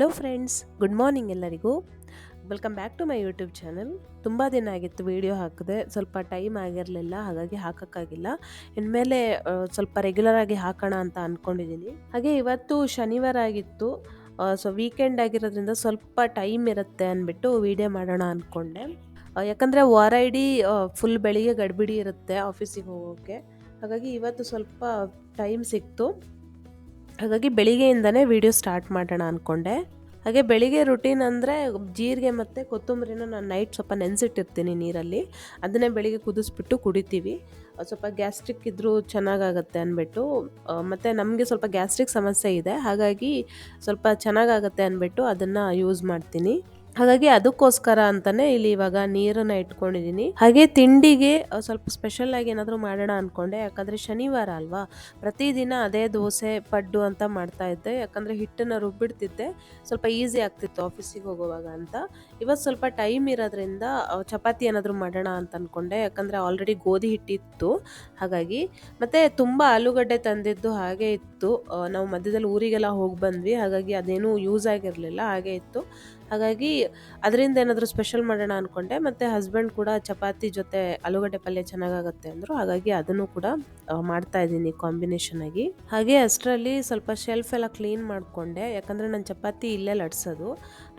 Hello friends good morning ಎಲ್ಲರಿಗೂ. Welcome back to my YouTube channel ತುಂಬ ದಿನ ಆಗಿತ್ತು ವೀಡಿಯೋ ಹಾಕಿದೆ, ಸ್ವಲ್ಪ ಟೈಮ್ ಆಗಿರಲಿಲ್ಲ, ಹಾಗಾಗಿ ಹಾಕೋಕ್ಕಾಗಿಲ್ಲ. ಇನ್ಮೇಲೆ ಸ್ವಲ್ಪ ರೆಗ್ಯುಲರ್ ಆಗಿ ಹಾಕೋಣ ಅಂತ ಅಂದ್ಕೊಂಡಿದ್ದೀನಿ ಹಾಗೆ ಇವತ್ತು ಶನಿವಾರ ಆಗಿತ್ತು. ಸೊ ವೀಕೆಂಡ್ ಆಗಿರೋದ್ರಿಂದ ಸ್ವಲ್ಪ ಟೈಮ್ ಇರುತ್ತೆ ಅಂದ್ಬಿಟ್ಟು ವೀಡಿಯೋ ಮಾಡೋಣ ಅಂದ್ಕೊಂಡೆ ಯಾಕಂದರೆ ವಾರ ಇಡೀ ಫುಲ್ ಬೆಳಿಗ್ಗೆ ಗಡ್ಬಿಡಿ ಇರುತ್ತೆ ಆಫೀಸಿಗೆ ಹೋಗೋಕ್ಕೆ ಹಾಗಾಗಿ ಇವತ್ತು ಸ್ವಲ್ಪ ಟೈಮ್ ಸಿಕ್ತು. ಹಾಗಾಗಿ ಬೆಳಿಗ್ಗೆಯಿಂದನೇ ವೀಡಿಯೋ ಸ್ಟಾರ್ಟ್ ಮಾಡೋಣ ಅಂದ್ಕೊಂಡೆ ಹಾಗೆ ಬೆಳಿಗ್ಗೆ ರುಟೀನ್ ಅಂದರೆ ಜೀರಿಗೆ ಮತ್ತು ಕೊತ್ತಂಬರಿನ ನಾನು ನೈಟ್ ಸ್ವಲ್ಪ ನೆನೆಸಿಟ್ಟಿರ್ತೀನಿ ನೀರಲ್ಲಿ. ಅದನ್ನೇ ಬೆಳಿಗ್ಗೆ ಕುದಿಸ್ಬಿಟ್ಟು ಕುಡಿತೀವಿ. ಸ್ವಲ್ಪ ಗ್ಯಾಸ್ಟ್ರಿಕ್ ಇದ್ದರೂ ಚೆನ್ನಾಗಾಗತ್ತೆ ಅಂದ್ಬಿಟ್ಟು ಮತ್ತು ನಮಗೆ ಸ್ವಲ್ಪ ಗ್ಯಾಸ್ಟ್ರಿಕ್ ಸಮಸ್ಯೆ ಇದೆ. ಹಾಗಾಗಿ ಸ್ವಲ್ಪ ಚೆನ್ನಾಗಾಗತ್ತೆ ಅಂದ್ಬಿಟ್ಟು ಅದನ್ನು ಯೂಸ್ ಮಾಡ್ತೀನಿ. ಹಾಗಾಗಿ ಅದಕ್ಕೋಸ್ಕರ ಅಂತಾನೆ ಇಲ್ಲಿ ಇವಾಗ ನೀರನ್ನ ಇಟ್ಕೊಂಡಿದ್ದೀನಿ. ಹಾಗೆ ತಿಂಡಿಗೆ ಸ್ವಲ್ಪ ಸ್ಪೆಷಲ್ ಆಗಿ ಏನಾದರೂ ಮಾಡೋಣ ಅನ್ಕೊಂಡೆ. ಯಾಕಂದ್ರೆ ಶನಿವಾರ ಅಲ್ವಾ? ಪ್ರತಿದಿನ ಅದೇ ದೋಸೆ, ಪಡ್ಡು ಅಂತ ಮಾಡ್ತಾ ಇದ್ದೆ. ಯಾಕಂದ್ರೆ ಹಿಟ್ಟನ್ನ ರುಬ್ಬಿಡ್ತಿದ್ದೆ. ಸ್ವಲ್ಪ ಈಸಿ ಆಗ್ತಿತ್ತು ಆಫೀಸಿಗೆ ಹೋಗುವಾಗ ಅಂತ. ಇವತ್ತು ಸ್ವಲ್ಪ ಟೈಮ್ ಇರೋದ್ರಿಂದ ಚಪಾತಿ ಏನಾದರೂ ಮಾಡೋಣ ಅಂತ ಅನ್ಕೊಂಡೆ. ಯಾಕಂದ್ರೆ ಆಲ್ರೆಡಿ ಗೋಧಿ ಹಿಟ್ಟಿತ್ತು. ಹಾಗಾಗಿ, ಮತ್ತೆ ತುಂಬಾ ಆಲೂಗಡ್ಡೆ ತಂದಿದ್ದು ಹಾಗೆ ಇತ್ತು. ನಾವು ಮಧ್ಯದಲ್ಲಿ ಊರಿಗೆಲ್ಲ ಹೋಗಿ ಬಂದ್ವಿ. ಹಾಗಾಗಿ ಅದೇನು ಯೂಸ್ ಆಗಿರಲಿಲ್ಲ. ಹಾಗೆ ಇತ್ತು. ಹಾಗಾಗಿ ಅದರಿಂದ ಏನಾದರೂ ಸ್ಪೆಷಲ್ ಮಾಡೋಣ ಅಂದ್ಕೊಂಡೆ ಮತ್ತು ಹಸ್ಬೆಂಡ್ ಕೂಡ ಚಪಾತಿ ಜೊತೆ ಆಲೂಗಡ್ಡೆ ಪಲ್ಯ ಚೆನ್ನಾಗಾಗತ್ತೆ ಅಂದರು, ಹಾಗಾಗಿ ಅದನ್ನು ಕೂಡ ಮಾಡ್ತಾ ಇದ್ದೀನಿ ಕಾಂಬಿನೇಷನ್ ಆಗಿ. ಹಾಗೆ ಅಷ್ಟರಲ್ಲಿ ಸ್ವಲ್ಪ ಶೆಲ್ಫ್ ಎಲ್ಲ ಕ್ಲೀನ್ ಮಾಡಿಕೊಂಡೆ, ಯಾಕಂದರೆ ನಾನು ಚಪಾತಿ ಇಲ್ಲೇ ಲಟ್ಸೋದು.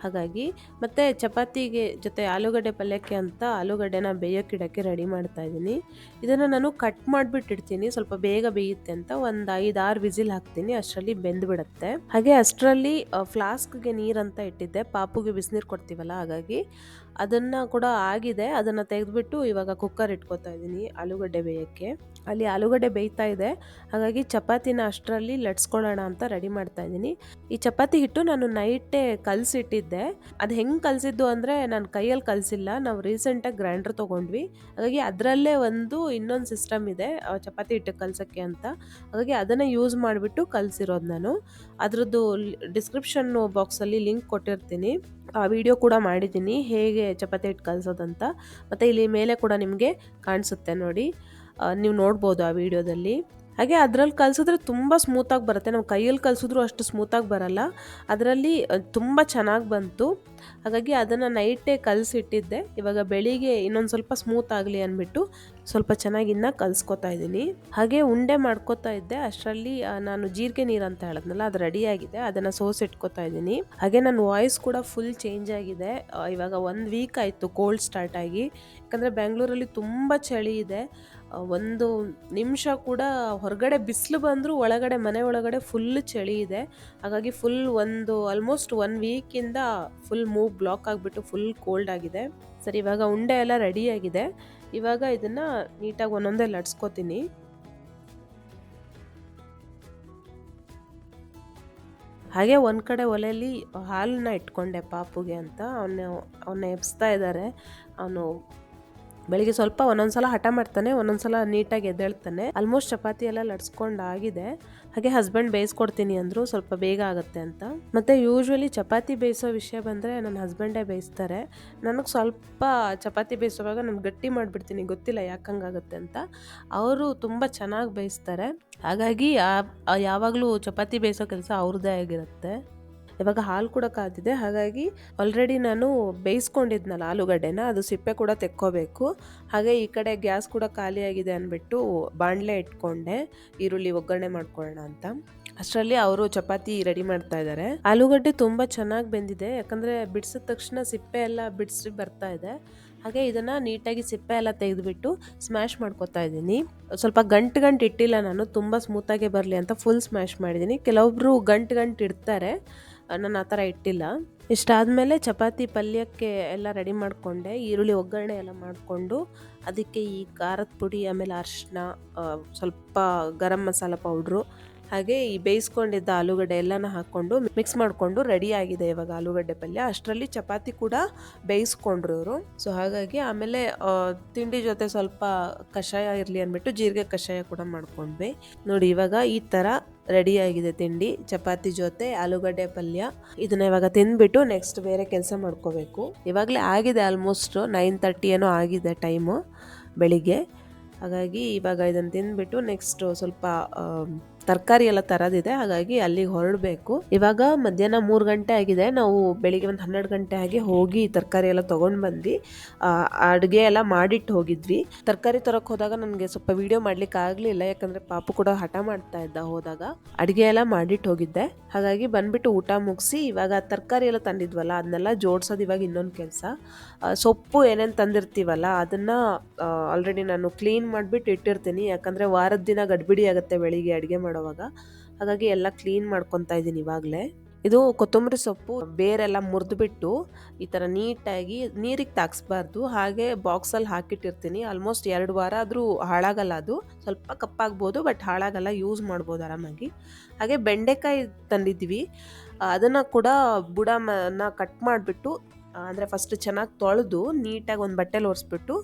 ಹಾಗಾಗಿ ಮತ್ತು ಚಪಾತಿಗೆ ಜೊತೆ ಆಲೂಗಡ್ಡೆ ಪಲ್ಯಕ್ಕೆ ಅಂತ ಆಲೂಗಡ್ಡೆನ ಬೇಯೋಕ್ಕಿಡೋಕ್ಕೆ ರೆಡಿ ಮಾಡ್ತಾ ಇದ್ದೀನಿ. ಇದನ್ನು ನಾನು ಕಟ್ ಮಾಡಿಬಿಟ್ಟಿರ್ತೀನಿ ಸ್ವಲ್ಪ ಬೇಗ ಬೇಯುತ್ತೆ ಅಂತ ಒಂದು ಐದು ಆರು ವಿಸಿಲ್ ಹಾಕ್ತೀನಿ. ಅಷ್ಟರಲ್ಲಿ ಬೆಂದ್ಬಿಡುತ್ತೆ. ಹಾಗೆ ಅಷ್ಟರಲ್ಲಿ ಫ್ಲಾಸ್ಕ್ಗೆ ನೀರಂತ ಇಟ್ಟಿದ್ದೆ. ಪಾಪುಗೆ ಬಿಸಿನೀರು ಕೊಡ್ತೀವಲ್ಲ, ಹಾಗಾಗಿ ಅದನ್ನು ಕೂಡ ಆಗಿದೆ. ಅದನ್ನು ತೆಗೆದುಬಿಟ್ಟು ಇವಾಗ ಕುಕ್ಕರ್ ಇಟ್ಕೊತಾ ಇದ್ದೀನಿ ಆಲೂಗಡ್ಡೆ ಬೇಯೋಕ್ಕೆ. ಅಲ್ಲಿ ಆಲೂಗಡ್ಡೆ ಬೇಯ್ತಾ ಇದೆ. ಹಾಗಾಗಿ ಚಪಾತಿನ ಅಷ್ಟರಲ್ಲಿ ಲಟ್ಸ್ಕೊಳ್ಳೋಣ ಅಂತ ರೆಡಿ ಮಾಡ್ತಾ ಇದ್ದೀನಿ. ಈ ಚಪಾತಿ ಹಿಟ್ಟು ನಾನು ನೈಟೇ ಕಲಸಿಟ್ಟಿದ್ದೆ. ಅದು ಹೆಂಗೆ ಕಲಸಿದ್ದು ಅಂದರೆ ನಾನು ಕೈಯಲ್ಲಿ ಕಲಸಿಲ್ಲ. ನಾವು ರೀಸೆಂಟಾಗಿ ಗ್ರೈಂಡರ್ ತೊಗೊಂಡ್ವಿ. ಹಾಗಾಗಿ ಅದರಲ್ಲೇ ಒಂದು ಇನ್ನೊಂದು ಸಿಸ್ಟಮ್ ಇದೆ ಚಪಾತಿ ಹಿಟ್ಟು ಕಲಸೋಕ್ಕೆ ಅಂತ. ಹಾಗಾಗಿ ಅದನ್ನು ಯೂಸ್ ಮಾಡಿಬಿಟ್ಟು ಕಲಸಿರೋದು ನಾನು. ಅದರದ್ದು ಡಿಸ್ಕ್ರಿಪ್ಷನ್ ಬಾಕ್ಸಲ್ಲಿ ಲಿಂಕ್ ಕೊಟ್ಟಿರ್ತೀನಿ. ವಿಡಿಯೋ ಕೂಡ ಮಾಡಿದ್ದೀನಿ. ಹೇಗೆ ಚಪಾತಿ ಹಿಟ್ಟು ಕಲಿಸೋದಂತ ಮತ್ತು ಇಲ್ಲಿ ಮೇಲೆ ಕೂಡ ನಿಮಗೆ ಕಾಣಿಸುತ್ತೆ ನೋಡಿ. ನೀವು ನೋಡ್ಬೋದು ಆ ವಿಡಿಯೋದಲ್ಲಿ ಹಾಗೆ ಅದರಲ್ಲಿ ಕಲಿಸಿದ್ರೆ ತುಂಬ ಸ್ಮೂತಾಗಿ ಬರುತ್ತೆ. ನಾವು ಕೈಯಲ್ಲಿ ಕಲಿಸಿದ್ರು ಅಷ್ಟು ಸ್ಮೂತಾಗಿ ಬರಲ್ಲ. ಅದರಲ್ಲಿ ತುಂಬ ಚೆನ್ನಾಗಿ ಬಂತು. ಹಾಗಾಗಿ ಅದನ್ನು ನೈಟೇ ಕಲಸಿಟ್ಟಿದ್ದೆ. ಇವಾಗ ಬೆಳಿಗ್ಗೆ ಇನ್ನೊಂದು ಸ್ವಲ್ಪ ಸ್ಮೂತ್ ಆಗಲಿ ಅಂದ್ಬಿಟ್ಟು ಸ್ವಲ್ಪ ಚೆನ್ನಾಗಿ ಇನ್ನೂ ಕಲಿಸ್ಕೊತಾ ಇದ್ದೀನಿ. ಹಾಗೆ ಉಂಡೆ ಮಾಡ್ಕೋತಾ ಇದ್ದೆ. ಅಷ್ಟರಲ್ಲಿ ನಾನು ಜೀರಿಗೆ ನೀರು ಅಂತ ಹೇಳಿದ್ನಲ್ಲ, ಅದು ರೆಡಿ ಆಗಿದೆ. ಅದನ್ನು ಸೋಸಿಟ್ಕೋತಾ ಇದ್ದೀನಿ. ಹಾಗೆ ನನ್ನ ವಾಯ್ಸ್ ಕೂಡ ಫುಲ್ ಚೇಂಜ್ ಆಗಿದೆ. ಇವಾಗ ಒಂದು ವೀಕ್ ಆಯಿತು ಕೋಲ್ಡ್ ಸ್ಟಾರ್ಟ್ ಆಗಿ. ಯಾಕಂದರೆ ಬೆಂಗಳೂರಲ್ಲಿ ತುಂಬ ಚಳಿ ಇದೆ. ಒಂದು ನಿಮಿಷ ಕೂಡ ಹೊರಗಡೆ ಬಿಸಿಲು ಬಂದರೂ ಒಳಗಡೆ, ಮನೆ ಒಳಗಡೆ ಫುಲ್ ಚಳಿ ಇದೆ. ಹಾಗಾಗಿ ಫುಲ್ ಒಂದು ಆಲ್ಮೋಸ್ಟ್ ಒನ್ ವೀಕಿಂದ ಫುಲ್ ಮೂವ್ ಬ್ಲಾಕ್ ಆಗಿಬಿಟ್ಟು ಫುಲ್ ಕೋಲ್ಡ್ ಆಗಿದೆ. ಸರಿ, ಇವಾಗ ಉಂಡೆ ಎಲ್ಲ ರೆಡಿಯಾಗಿದೆ ಇವಾಗ ಇದನ್ನು ನೀಟಾಗಿ ಒಂದೊಂದೇ ಲಟ್ಸ್ಕೊತೀನಿ ಹಾಗೆ ಒಂದು ಕಡೆ ಒಲೆಯಲ್ಲಿ ಹಾಲನ್ನ ಇಟ್ಕೊಂಡೆ ಪಾಪುಗೆ ಅಂತ. ಅವನು ಅವನ್ನ ಎಬ್ಸ್ತಾ ಇದ್ದಾರೆ ಅವನು ಬೆಳಿಗ್ಗೆ ಸ್ವಲ್ಪ ಒಂದೊಂದ್ಸಲ ಹಠ ಮಾಡ್ತಾನೆ, ಒಂದೊಂದ್ಸಲ ನೀಟಾಗಿ ಎದ್ದೇಳ್ತಾನೆ. ಆಲ್ಮೋಸ್ಟ್ ಚಪಾತಿ ಎಲ್ಲ ಲಡ್ಸ್ಕೊಂಡು ಆಗಿದೆ ಹಾಗೆ ಹಸ್ಬೆಂಡ್ ಬೇಯಿಸ್ಕೊಡ್ತೀನಿ ಅಂದರು ಸ್ವಲ್ಪ ಬೇಗ ಆಗುತ್ತೆ ಅಂತ. ಮತ್ತು ಯೂಶ್ವಲಿ ಚಪಾತಿ ಬೇಯಿಸೋ ವಿಷಯ ಬಂದರೆ ನನ್ನ ಹಸ್ಬೆಂಡೇ ಬೇಯಿಸ್ತಾರೆ. ನನಗೆ ಸ್ವಲ್ಪ ಚಪಾತಿ ಬೇಯಿಸುವಾಗ ನಾನು ಗಟ್ಟಿ ಮಾಡಿಬಿಡ್ತೀನಿ, ಗೊತ್ತಿಲ್ಲ ಯಾಕೆ ಹಂಗಾಗುತ್ತೆ ಅಂತ. ಅವರು ತುಂಬ ಚೆನ್ನಾಗಿ ಬೇಯಿಸ್ತಾರೆ. ಹಾಗಾಗಿ ಯಾವಾಗಲೂ ಚಪಾತಿ ಬೇಯಿಸೋ ಕೆಲಸ ಅವ್ರದ್ದೇ ಆಗಿರುತ್ತೆ. ಇವಾಗ ಹಾಲು ಕೂಡ ಕಾದಿದೆ. ಹಾಗಾಗಿ ಆಲ್ರೆಡಿ ನಾನು ಬೇಯಿಸ್ಕೊಂಡಿದ್ನಲ್ಲ ಆಲೂಗಡ್ಡೆನ, ಅದು ಸಿಪ್ಪೆ ಕೂಡ ತೆಕ್ಕೋಬೇಕು. ಹಾಗೆ ಈ ಕಡೆ ಗ್ಯಾಸ್ ಕೂಡ ಖಾಲಿಯಾಗಿದೆ ಅಂದ್ಬಿಟ್ಟು ಬಾಣಲೆ ಇಟ್ಕೊಂಡೆ. ಈರುಳ್ಳಿ ಒಗ್ಗರಣೆ ಮಾಡ್ಕೊಳ್ಳೋಣ ಅಂತ. ಅಷ್ಟರಲ್ಲಿ ಅವರು ಚಪಾತಿ ರೆಡಿ ಮಾಡ್ತಾ ಇದ್ದಾರೆ. ಆಲೂಗಡ್ಡೆ ತುಂಬ ಚೆನ್ನಾಗಿ ಬೆಂದಿದೆ. ಯಾಕಂದರೆ ಬಿಡಿಸಿದ ತಕ್ಷಣ ಸಿಪ್ಪೆ ಎಲ್ಲ ಬಿಡಿಸಿ ಬರ್ತಾ ಇದೆ. ಹಾಗೆ ಇದನ್ನು ನೀಟಾಗಿ ಸಿಪ್ಪೆ ಎಲ್ಲ ತೆಗೆದುಬಿಟ್ಟು ಸ್ಮ್ಯಾಶ್ ಮಾಡ್ಕೊತಾ ಇದ್ದೀನಿ. ಸ್ವಲ್ಪ ಗಂಟು ಗಂಟು ಇಟ್ಟಿಲ್ಲ ನಾನು, ತುಂಬ ಸ್ಮೂತಾಗೆ ಬರಲಿ ಅಂತ ಫುಲ್ ಸ್ಮ್ಯಾಶ್ ಮಾಡಿದ್ದೀನಿ. ಕೆಲವೊಬ್ರು ಗಂಟು ಗಂಟು ಇಡ್ತಾರೆ. ನಾನು ಆ ಥರ ಇಟ್ಟಿಲ್ಲ. ಇಷ್ಟಾದಮೇಲೆ ಚಪಾತಿ ಪಲ್ಯಕ್ಕೆ ಎಲ್ಲ ರೆಡಿ ಮಾಡಿಕೊಂಡೆ. ಈರುಳ್ಳಿ ಒಗ್ಗರಣೆ ಎಲ್ಲ ಮಾಡಿಕೊಂಡು ಅದಕ್ಕೆ ಈ ಖಾರದ ಪುಡಿ, ಆಮೇಲೆ ಅರಿಶಿನ ಸ್ವಲ್ಪ ಗರಂ ಮಸಾಲ ಪೌಡ್ರು, ಹಾಗೆ ಈ ಬೇಯಿಸ್ಕೊಂಡಿದ್ದ ಆಲೂಗಡ್ಡೆ ಎಲ್ಲನ ಹಾಕ್ಕೊಂಡು ಮಿಕ್ಸ್ ಮಾಡಿಕೊಂಡು ರೆಡಿ ಆಗಿದೆ ಇವಾಗ ಆಲೂಗಡ್ಡೆ ಪಲ್ಯ. ಅಷ್ಟರಲ್ಲಿ ಚಪಾತಿ ಕೂಡ ಬೇಯಿಸ್ಕೊಂಡ್ರು ಇವರು. ಸೊ ಹಾಗಾಗಿ ಆಮೇಲೆ ತಿಂಡಿ ಜೊತೆ ಸ್ವಲ್ಪ ಕಷಾಯ ಇರಲಿ ಅಂದ್ಬಿಟ್ಟು ಜೀರಿಗೆ ಕಷಾಯ ಕೂಡ ಮಾಡ್ಕೊಂಡ್ವಿ. ನೋಡಿ ಇವಾಗ ಈ ಥರ ರೆಡಿ ಆಗಿದೆ ತಿಂಡಿ, ಚಪಾತಿ ಜೊತೆ, ಆಲೂಗಡ್ಡೆ ಪಲ್ಯ. ಇದನ್ನ ಇವಾಗ ತಿಂದ್ಬಿಟ್ಟು ನೆಕ್ಸ್ಟ್ ಬೇರೆ ಕೆಲಸ ಮಾಡ್ಕೋಬೇಕು. ಇವಾಗಲೇ ಆಗಿದೆ ಆಲ್ಮೋಸ್ಟ್ ನೈನ್ ತರ್ಟಿ ಏನೋ ಆಗಿದೆ ಟೈಮು ಬೆಳಿಗ್ಗೆ. ಹಾಗಾಗಿ ಇವಾಗ ಇದನ್ನು ತಿಂದ್ಬಿಟ್ಟು ನೆಕ್ಸ್ಟ್ ಸ್ವಲ್ಪ ತರಕಾರಿ ಎಲ್ಲ ತರದಿದೆ. ಹಾಗಾಗಿ ಅಲ್ಲಿಗೆ ಹೊರಡಬೇಕು. ಇವಾಗ ಮಧ್ಯಾಹ್ನ ಮೂರು ಗಂಟೆ ಆಗಿದೆ. ನಾವು ಬೆಳಿಗ್ಗೆ ಒಂದು ಹನ್ನೆರಡು ಗಂಟೆ ಹಾಗೆ ಹೋಗಿ ತರಕಾರಿ ಎಲ್ಲ ತೊಗೊಂಡು ಬಂದು ಅಡುಗೆ ಎಲ್ಲ ಮಾಡಿಟ್ಟು ಹೋಗಿದ್ವಿ. ತರಕಾರಿ ತರಕ್ಕೆ ಹೋದಾಗ ನನಗೆ ಸ್ವಲ್ಪ ವಿಡಿಯೋ ಮಾಡ್ಲಿಕ್ಕೆ ಆಗಲಿಲ್ಲ. ಯಾಕಂದರೆ ಪಾಪು ಕೂಡ ಹಠ ಮಾಡ್ತಾ ಇದ್ದ ಹೋದಾಗ. ಅಡುಗೆ ಎಲ್ಲ ಮಾಡಿಟ್ಟು ಹೋಗಿದ್ದೆ. ಹಾಗಾಗಿ ಬಂದ್ಬಿಟ್ಟು ಊಟ ಮುಗಿಸಿ ಇವಾಗ ತರಕಾರಿ ಎಲ್ಲ ತಂದಿದ್ವಲ್ಲ, ಅದನ್ನೆಲ್ಲ ಜೋಡ್ಸೋದು ಇವಾಗ ಇನ್ನೊಂದು ಕೆಲಸ. ಸೊಪ್ಪು ಏನೇನು ತಂದಿರ್ತೀವಲ್ಲ, ಅದನ್ನು ಆಲ್ರೆಡಿ ನಾನು ಕ್ಲೀನ್ ಮಾಡಿಬಿಟ್ಟು ಇಟ್ಟಿರ್ತೀನಿ. ಯಾಕಂದರೆ ವಾರದ ದಿನ ಗಡ್ಬಿಡಿ ಆಗುತ್ತೆ ಬೆಳಿಗ್ಗೆ ಅಡುಗೆ ಮಾಡುವಾಗ. ಹಾಗಾಗಿ ಎಲ್ಲ ಕ್ಲೀನ್ ಮಾಡ್ಕೊತಾ ಇದ್ದೀನಿ ಇವಾಗಲೇ. ಇದು ಕೊತ್ತಂಬರಿ ಸೊಪ್ಪು, ಬೇರೆಲ್ಲ ಮುರಿದ್ಬಿಟ್ಟು ಈ ಥರ ನೀಟಾಗಿ ನೀರಿಗೆ ತಾಗಿಸ್ಬಾರ್ದು. ಹಾಗೆ ಬಾಕ್ಸಲ್ಲಿ ಹಾಕಿಟ್ಟಿರ್ತೀನಿ. ಆಲ್ಮೋಸ್ಟ್ ಎರಡು ವಾರ ಆದರೂ ಹಾಳಾಗಲ್ಲ ಅದು. ಸ್ವಲ್ಪ ಕಪ್ಪಾಗ್ಬೋದು ಬಟ್ ಹಾಳಾಗಲ್ಲ. ಯೂಸ್ ಮಾಡ್ಬೋದು ಆರಾಮಾಗಿ. ಹಾಗೆ ಬೆಂಡೆಕಾಯಿ ತಂದಿದ್ವಿ ಅದನ್ನು ಕೂಡ ಬುಡನ ಕಟ್ ಮಾಡಿಬಿಟ್ಟು ಅಂದರೆ ಫಸ್ಟ್ ಚೆನ್ನಾಗಿ ತೊಳೆದು ನೀಟಾಗಿ ಒಂದು ಬಟ್ಟೆಲಿ ಒರೆಸ್ಬಿಟ್ಟು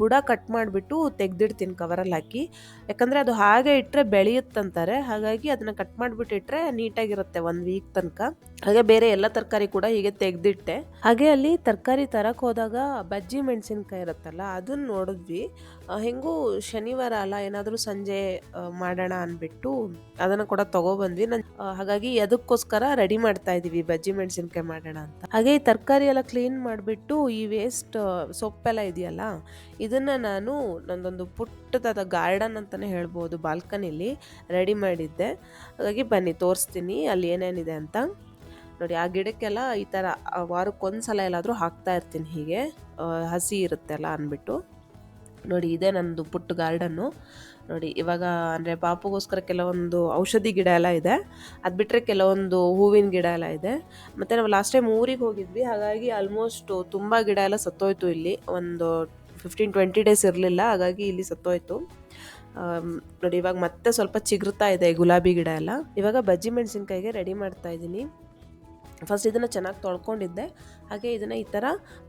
ಬುಡ ಕಟ್ ಮಾಡಿಬಿಟ್ಟು ತೆಗೆದಿಡ್ತೀನಿ ಕವರಲ್ಲಿ ಹಾಕಿ. ಯಾಕಂದರೆ ಅದು ಹಾಗೆ ಇಟ್ಟರೆ ಬೆಳೆಯುತ್ತಂತಾರೆ. ಹಾಗಾಗಿ ಅದನ್ನು ಕಟ್ ಮಾಡಿಬಿಟ್ಟು ಇಟ್ಟರೆ ನೀಟಾಗಿರುತ್ತೆ ಒಂದು ವೀಕ್ ತನಕ. ಹಾಗೆ ಬೇರೆ ಎಲ್ಲ ತರಕಾರಿ ಕೂಡ ಹೀಗೆ ತೆಗೆದಿಟ್ಟೆ. ಹಾಗೆ ಅಲ್ಲಿ ತರಕಾರಿ ತರಕ್ಕೆ ಹೋದಾಗ ಬಜ್ಜಿ ಮೆಣಸಿನ್ಕಾಯಿ ಇರುತ್ತಲ್ಲ ಅದನ್ನು ನೋಡಿದ್ವಿ. ಹೆಂಗೂ ಶನಿವಾರ ಅಲ್ಲ, ಏನಾದರೂ ಸಂಜೆ ಮಾಡೋಣ ಅಂದ್ಬಿಟ್ಟು ಅದನ್ನು ಕೂಡ ತೊಗೊಬಂದ್ವಿ. ನಾನು ಹಾಗಾಗಿ ಅದಕ್ಕೋಸ್ಕರ ರೆಡಿ ಮಾಡ್ತಾ ಇದ್ದೀವಿ ಬಜ್ಜಿ ಮೆಣಸಿನ್ಕಾಯಿ ಮಾಡೋಣ ಅಂತ. ಹಾಗೆ ತರಕಾರಿ ಎಲ್ಲ ಕ್ಲೀನ್ ಮಾಡಿಬಿಟ್ಟು ಈ ವೇಸ್ಟ್ ಸೊಪ್ಪೆಲ್ಲ ಇದೆಯಲ್ಲ, ಇದನ್ನು ನಾನು ನಂದೊಂದು ಪುಟ್ಟದಾದ ಗಾರ್ಡನ್ ಅಂತಲೇ ಹೇಳ್ಬೋದು ಬಾಲ್ಕನಿಲಿ ರೆಡಿ ಮಾಡಿದ್ದೆ. ಹಾಗಾಗಿ ಬನ್ನಿ, ತೋರಿಸ್ತೀನಿ ಅಲ್ಲಿ ಏನೇನಿದೆ ಅಂತ. ನೋಡಿ, ಆ ಗಿಡಕ್ಕೆಲ್ಲ ಈ ಥರ ವಾರಕ್ಕೊಂದು ಸಲ ಎಲ್ಲಾದರೂ ಹಾಕ್ತಾ ಇರ್ತೀನಿ ಹೀಗೆ. ಹಸಿ ಇರುತ್ತೆಲ್ಲ ಅಂದ್ಬಿಟ್ಟು. ನೋಡಿ, ಇದೆ ನನ್ನದು ಪುಟ್ಟ ಗಾರ್ಡನ್ನು. ನೋಡಿ, ಇವಾಗ ಅಂದರೆ ಪಾಪುಗೋಸ್ಕರ ಕೆಲವೊಂದು ಔಷಧಿ ಗಿಡ ಎಲ್ಲ ಇದೆ. ಅದು ಬಿಟ್ಟರೆ ಕೆಲವೊಂದು ಹೂವಿನ ಗಿಡ ಎಲ್ಲ ಇದೆ. ಮತ್ತು ನಾವು ಲಾಸ್ಟ್ ಟೈಮ್ ಊರಿಗೆ ಹೋಗಿದ್ವಿ. ಹಾಗಾಗಿ ಆಲ್ಮೋಸ್ಟ್ ತುಂಬ ಗಿಡ ಎಲ್ಲ ಸತ್ತೋಯ್ತು ಇಲ್ಲಿ. ಒಂದು ಫಿಫ್ಟೀನ್ ಟ್ವೆಂಟಿ ಡೇಸ್ ಇರಲಿಲ್ಲ. ಹಾಗಾಗಿ ಇಲ್ಲಿ ಸತ್ತೋಯ್ತು. ನೋಡಿ, ಇವಾಗ ಮತ್ತೆ ಸ್ವಲ್ಪ ಚಿಗುರ್ತಾ ಇದೆ ಗುಲಾಬಿ ಗಿಡ ಎಲ್ಲ. ಇವಾಗ ಬಜ್ಜಿ ಮೆಣಸಿನ್ಕಾಯಿಗೆ ರೆಡಿ ಮಾಡ್ತಾ ಇದ್ದೀನಿ. ಫಸ್ಟ್ ಇದನ್ನು ಚೆನ್ನಾಗಿ ತೊಳ್ಕೊಂಡಿದ್ದೆ. ಹಾಗೆ ಇದನ್ನು ಈ ಥರ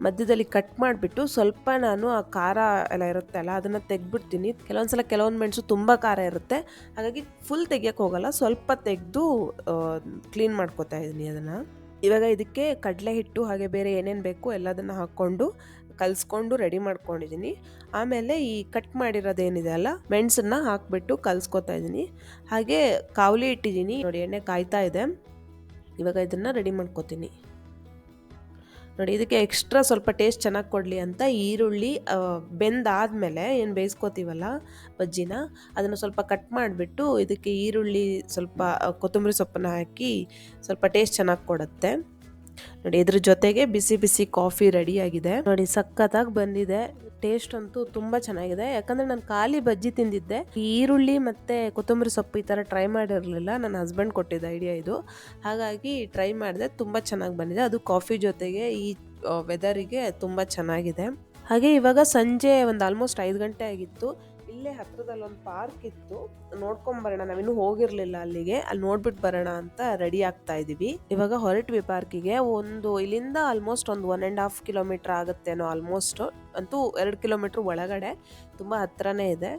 ಮಧ್ಯದಲ್ಲಿ ಕಟ್ ಮಾಡಿಬಿಟ್ಟು ಸ್ವಲ್ಪ ನಾನು ಆ ಖಾರ ಎಲ್ಲ ಇರುತ್ತೆ ಅಲ್ಲ ಅದನ್ನು ತೆಗ್ಬಿಡ್ತೀನಿ ಕೆಲವೊಂದು ಸಲ ಕೆಲವೊಂದು ಮೆಣಸು ತುಂಬ ಖಾರ ಇರುತ್ತೆ. ಹಾಗಾಗಿ ಫುಲ್ ತೆಗಿಯೋಕ್ಕೆ ಹೋಗಲ್ಲ, ಸ್ವಲ್ಪ ತೆಗೆದು ಕ್ಲೀನ್ ಮಾಡ್ಕೋತಾ ಇದ್ದೀನಿ ಅದನ್ನು. ಇವಾಗ ಇದಕ್ಕೆ ಕಡಲೆ ಹಿಟ್ಟು ಹಾಗೆ ಬೇರೆ ಏನೇನು ಬೇಕು ಎಲ್ಲದನ್ನು ಹಾಕ್ಕೊಂಡು ಕಲಿಸ್ಕೊಂಡು ರೆಡಿ ಮಾಡ್ಕೊಂಡಿದ್ದೀನಿ ಆಮೇಲೆ ಈ ಕಟ್ ಮಾಡಿರೋದೇನಿದೆ ಅಲ್ಲ, ಮೆಣಸನ್ನ ಹಾಕ್ಬಿಟ್ಟು ಕಲಿಸ್ಕೊತಾ ಇದ್ದೀನಿ ಹಾಗೆ ಕಾವಲಿ ಇಟ್ಟಿದ್ದೀನಿ ನೋಡಿ ಎಣ್ಣೆ ಕಾಯ್ತಾ ಇದೆ. ಇವಾಗ ಇದನ್ನು ರೆಡಿ ಮಾಡ್ಕೋತೀನಿ. ನೋಡಿ, ಇದಕ್ಕೆ ಎಕ್ಸ್ಟ್ರಾ ಸ್ವಲ್ಪ ಟೇಸ್ಟ್ ಚೆನ್ನಾಗಿ ಕೊಡಲಿ ಅಂತ ಈರುಳ್ಳಿ ಬೆಂದಾದಮೇಲೆ ಏನು ಬೇಯಿಸ್ಕೋತೀವಲ್ಲ ಬಜ್ಜಿನ, ಅದನ್ನು ಸ್ವಲ್ಪ ಕಟ್ ಮಾಡಿಬಿಟ್ಟು ಇದಕ್ಕೆ ಈರುಳ್ಳಿ ಸ್ವಲ್ಪ ಕೊತ್ತಂಬರಿ ಸೊಪ್ಪನ್ನು ಹಾಕಿ ಸ್ವಲ್ಪ ಟೇಸ್ಟ್ ಚೆನ್ನಾಗಿ ಕೊಡುತ್ತೆ. ನೋಡಿ, ಇದ್ರ ಜೊತೆಗೆ ಬಿಸಿ ಬಿಸಿ ಕಾಫಿ ರೆಡಿಯಾಗಿದೆ. ನೋಡಿ, ಸಖತ್ತಾಗಿ ಬಂದಿದೆ. ಟೇಸ್ಟ್ ಅಂತೂ ತುಂಬ ಚೆನ್ನಾಗಿದೆ. ಯಾಕಂದ್ರೆ ನಾನು ಖಾಲಿ ಬಜ್ಜಿ ತಿಂದಿದ್ದೆ. ಈರುಳ್ಳಿ ಮತ್ತೆ ಕೊತ್ತಂಬರಿ ಸೊಪ್ಪು ಈ ಥರ ಟ್ರೈ ಮಾಡಿರಲಿಲ್ಲ. ನನ್ನ ಹಸ್ಬೆಂಡ್ ಕೊಟ್ಟಿದ್ದ ಐಡಿಯಾ ಇದು. ಹಾಗಾಗಿ ಟ್ರೈ ಮಾಡಿದೆ. ತುಂಬ ಚೆನ್ನಾಗಿ ಬಂದಿದೆ. ಅದು ಕಾಫಿ ಜೊತೆಗೆ ಈ ವೆದರಿಗೆ ತುಂಬ ಚೆನ್ನಾಗಿದೆ. ಹಾಗೆ ಇವಾಗ ಸಂಜೆ ಒಂದು ಆಲ್ಮೋಸ್ಟ್ ಐದು ಗಂಟೆ ಆಗಿತ್ತು. ಇಲ್ಲೇ ಹತ್ರದಲ್ಲಿ ಒಂದು ಪಾರ್ಕ್ ಇತ್ತು. ನೋಡ್ಕೊಂಡ್ ಬರೋಣ ನಾವಿನ್ನು ಹೋಗಿರ್ಲಿಲ್ಲ ಅಲ್ಲಿಗೆ. ಅಲ್ಲಿ ನೋಡ್ಬಿಟ್ಟು ಬರೋಣ ಅಂತ ರೆಡಿ ಆಗ್ತಾ ಇದೀವಿ. ಇವಾಗ ಹೊರಟ್ವಿ ಪಾರ್ಕಿಗೆ ಒಂದು ಇಲ್ಲಿಂದ ಆಲ್ಮೋಸ್ಟ್ ಒಂದು ಒನ್ ಅಂಡ್ ಹಾಫ್ ಕಿಲೋಮೀಟರ್ ಆಗುತ್ತೇನೋ ಆಲ್ಮೋಸ್ಟ್ ಅಂತೂ ಎರಡು ಕಿಲೋಮೀಟರ್ ಒಳಗಡೆ. ತುಂಬಾ ಹತ್ರನೇ ಇದೆ.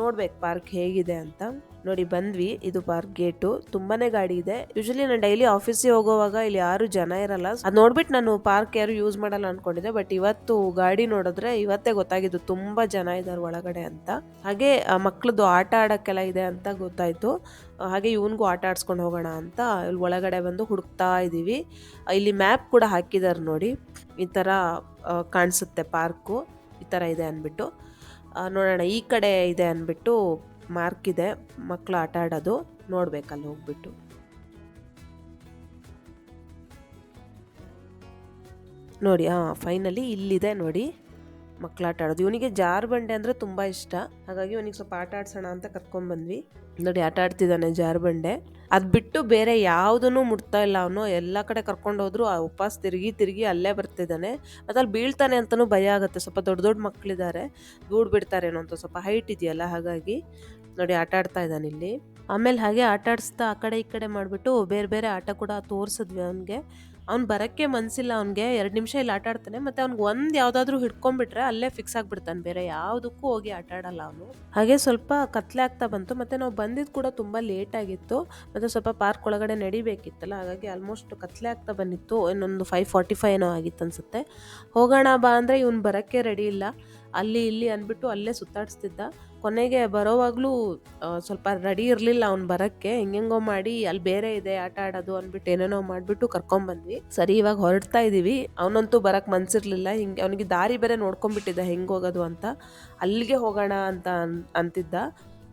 ನೋಡ್ಬೇಕು ಪಾರ್ಕ್ ಹೇಗಿದೆ ಅಂತ. ನೋಡಿ, ಬಂದ್ವಿ. ಇದು ಪಾರ್ಕ್ ಗೇಟು. ತುಂಬಾನೇ ಗಾಡಿ ಇದೆ. ಯೂಶಲಿ ನಾನು ಡೈಲಿ ಆಫೀಸಿಗೆ ಹೋಗೋವಾಗ ಇಲ್ಲಿ ಯಾರು ಜನ ಇರಲ್ಲ. ಅದು ನೋಡ್ಬಿಟ್ಟು ನಾನು ಪಾರ್ಕ್ ಯಾರು ಯೂಸ್ ಮಾಡಲ್ಲ ಅನ್ಕೊಂಡಿದ್ದೆ ಬಟ್ ಇವತ್ತು ಗಾಡಿ ನೋಡಿದ್ರೆ ಇವತ್ತೇ ಗೊತ್ತಾಗಿದ್ದು ತುಂಬಾ ಜನ ಇದ್ದಾರೆ ಒಳಗಡೆ ಅಂತ. ಹಾಗೆ ಮಕ್ಳದ್ದು ಆಟ ಆಡಕ್ಕೆಲ್ಲ ಇದೆ ಅಂತ ಗೊತ್ತಾಯ್ತು. ಹಾಗೆ ಇವನ್ಗೂ ಆಟ ಆಡ್ಸ್ಕೊಂಡು ಹೋಗೋಣ ಅಂತ ಇಲ್ಲಿ ಒಳಗಡೆ ಬಂದು ಹುಡುಕ್ತಾ ಇದ್ದೀವಿ ಇಲ್ಲಿ ಮ್ಯಾಪ್ ಕೂಡ ಹಾಕಿದ್ದಾರೆ ನೋಡಿ. ಈ ಥರ ಕಾಣಿಸುತ್ತೆ ಪಾರ್ಕು. ಈ ಥರ ಇದೆ ಅಂದ್ಬಿಟ್ಟು. ನೋಡೋಣ, ಈ ಕಡೆ ಇದೆ ಅಂದ್ಬಿಟ್ಟು ಮಾರ್ಕ್ ಇದೆ. ಮಕ್ಕಳು ಆಟ ಆಡೋದು, ನೋಡ್ಬೇಕಲ್ಲಿ ಹೋಗ್ಬಿಟ್ಟು. ನೋಡಿ ಹಾಂ ಫೈನಲಿ ಇಲ್ಲಿದೆ ನೋಡಿ. ಮಕ್ಳು ಆಟ ಆಡೋದು ಇವನಿಗೆ ಜಾರ್ ಬಂಡೆ ಅಂದರೆ ತುಂಬ ಇಷ್ಟ. ಹಾಗಾಗಿ ಇವನಿಗೆ ಸ್ವಲ್ಪ ಆಟ ಆಡ್ಸೋಣ ಅಂತ ಕರ್ಕೊಂಡ್ಬಂದ್ವಿ ನೋಡಿ, ಆಟ ಆಡ್ತಿದ್ದಾನೆ ಜಾರ್ ಬಂಡೆ. ಅದು ಬಿಟ್ಟು ಬೇರೆ ಯಾವುದನ್ನು ಮುಟ್ತಾ ಇಲ್ಲ ಅವನು. ಎಲ್ಲ ಕಡೆ ಕರ್ಕೊಂಡು ಹೋದ್ರು ಆ ಉಪವಾಸ ತಿರುಗಿ ತಿರುಗಿ ಅಲ್ಲೇ ಬರ್ತಿದ್ದಾನೆ. ಅಲ್ಲಿ ಬೀಳ್ತಾನೆ ಅಂತಲೂ ಭಯ ಆಗುತ್ತೆ. ಸ್ವಲ್ಪ ದೊಡ್ಡ ದೊಡ್ಡ ಮಕ್ಕಳಿದ್ದಾರೆ ಗೂಡ್ ಬಿಡ್ತಾರೇನೋ ಅಂತ ಸ್ವಲ್ಪ ಹೈಟ್ ಇದೆಯಲ್ಲ, ಹಾಗಾಗಿ. ನೋಡಿ, ಆಟ ಆಡ್ತಾ ಇದ್ದಾನೆ ಇಲ್ಲಿ. ಆಮೇಲೆ ಹಾಗೆ ಆಟ ಆಡಿಸ್ತಾ ಆ ಕಡೆ ಈ ಕಡೆ ಮಾಡಿಬಿಟ್ಟು ಬೇರೆ ಬೇರೆ ಆಟ ಕೂಡ ತೋರಿಸಿದ್ವಿ ಅವನಿಗೆ. ಅವ್ನು ಬರೋಕ್ಕೆ ಮನಸ್ಸಿಲ್ಲ ಅವ್ನಿಗೆ, ಎರಡು ನಿಮಿಷ ಇಲ್ಲಿ ಆಟ ಆಡ್ತಾನೆ, ಮತ್ತು ಅವ್ನಿಗೆ ಒಂದು ಯಾವುದಾದ್ರೂ ಹಿಡ್ಕೊಂಡ್ಬಿಟ್ರೆ ಅಲ್ಲೇ ಫಿಕ್ಸ್ ಆಗಿಬಿಡ್ತಾನೆ, ಬೇರೆ ಯಾವುದಕ್ಕೂ ಹೋಗಿ ಆಟ ಆಡಲ್ಲ ಅವನು. ಹಾಗೆ ಸ್ವಲ್ಪ ಕತ್ಲೆ ಆಗ್ತಾ ಬಂತು, ಮತ್ತು ನಾವು ಬಂದಿದ್ದು ಕೂಡ ತುಂಬ ಲೇಟ್ ಆಗಿತ್ತು, ಮತ್ತು ಸ್ವಲ್ಪ ಪಾರ್ಕ್ ಒಳಗಡೆ ನಡಿಬೇಕಿತ್ತಲ್ಲ, ಹಾಗಾಗಿ ಆಲ್ಮೋಸ್ಟ್ ಕತ್ಲೆ ಆಗ್ತಾ ಬಂದಿತ್ತು, ಇನ್ನೊಂದು ಫೈವ್ ಫಾರ್ಟಿ ಫೈವ್ ಏನೋ ಆಗಿತ್ತು ಅನ್ಸುತ್ತೆ. ಹೋಗೋಣ ಬಾ ಅಂದರೆ ಇವ್ನು ಬರೋಕ್ಕೆ ರೆಡಿ ಇಲ್ಲ. ಅಲ್ಲಿ ಇಲ್ಲಿ ಅಂದ್ಬಿಟ್ಟು ಅಲ್ಲೇ ಸುತ್ತಾಡಿಸ್ತಿದ್ದ. ಕೊನೆಗೆ ಬರೋವಾಗಲೂ ಸ್ವಲ್ಪ ರೆಡಿ ಇರಲಿಲ್ಲ ಅವ್ನು ಬರೋಕ್ಕೆ. ಹೆಂಗೆಂಗೋ ಮಾಡಿ ಅಲ್ಲಿ ಬೇರೆ ಇದೆ, ಆಟ ಆಡೋದು ಅಂದ್ಬಿಟ್ಟು ಏನೇನೋ ಮಾಡಿಬಿಟ್ಟು ಕರ್ಕೊಂಬಂದ್ವಿ. ಸರಿ, ಇವಾಗ ಹೊರಡ್ತಾ ಇದ್ದೀವಿ ಅವನಂತೂ ಬರೋಕ್ಕೆ ಮನ್ಸಿರ್ಲಿಲ್ಲ. ಹಿಂಗೆ ಅವನಿಗೆ ದಾರಿ ಬೇರೆ ನೋಡ್ಕೊಂಡ್ಬಿಟ್ಟಿದ್ದ ಹೆಂಗೆ ಹೋಗೋದು ಅಂತ. ಅಲ್ಲಿಗೆ ಹೋಗೋಣ ಅಂತ ಅಂತಿದ್ದ.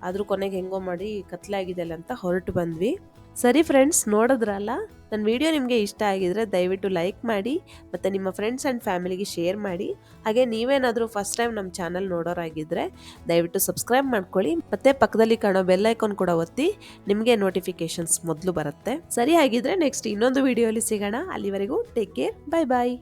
ಆದರೂ ಕೊನೆಗೆ ಹೆಂಗೋ ಮಾಡಿ ಕತ್ಲೆ ಆಗಿದೆ ಅಂತ ಹೊರಟು ಬಂದ್ವಿ. ಸರಿ ಫ್ರೆಂಡ್ಸ್ ನೋಡಿದ್ರಲ್ಲ? ನನ್ನ ವಿಡಿಯೋ ನಿಮಗೆ ಇಷ್ಟ ಆಗಿದ್ರೆ ದಯವಿಟ್ಟು ಲೈಕ್ ಮಾಡಿ ಮತ್ತು ನಿಮ್ಮ ಫ್ರೆಂಡ್ಸ್ ಆ್ಯಂಡ್ ಫ್ಯಾಮಿಲಿಗೆ ಶೇರ್ ಮಾಡಿ. ಹಾಗೆ ನೀವೇನಾದರೂ ಫಸ್ಟ್ ಟೈಮ್ ನಮ್ಮ ಚಾನಲ್ ನೋಡೋರಾಗಿದ್ದರೆ ದಯವಿಟ್ಟು ಸಬ್ಸ್ಕ್ರೈಬ್ ಮಾಡ್ಕೊಳ್ಳಿ. ಮತ್ತು ಪಕ್ಕದಲ್ಲಿ ಕಾಣೋ ಬೆಲ್ ಐಕಾನ್ ಕೂಡ ಒತ್ತಿ ನಿಮಗೆ ನೋಟಿಫಿಕೇಷನ್ಸ್ ಮೊದಲು ಬರುತ್ತೆ. ಸರಿ ಹಾಗಿದ್ರೆ ನೆಕ್ಸ್ಟ್ ಇನ್ನೊಂದು ವೀಡಿಯೋಲಿ ಸಿಗೋಣ. ಅಲ್ಲಿವರೆಗೂ ಟೇಕ್ ಕೇರ್ ಬಾಯ್ ಬಾಯ್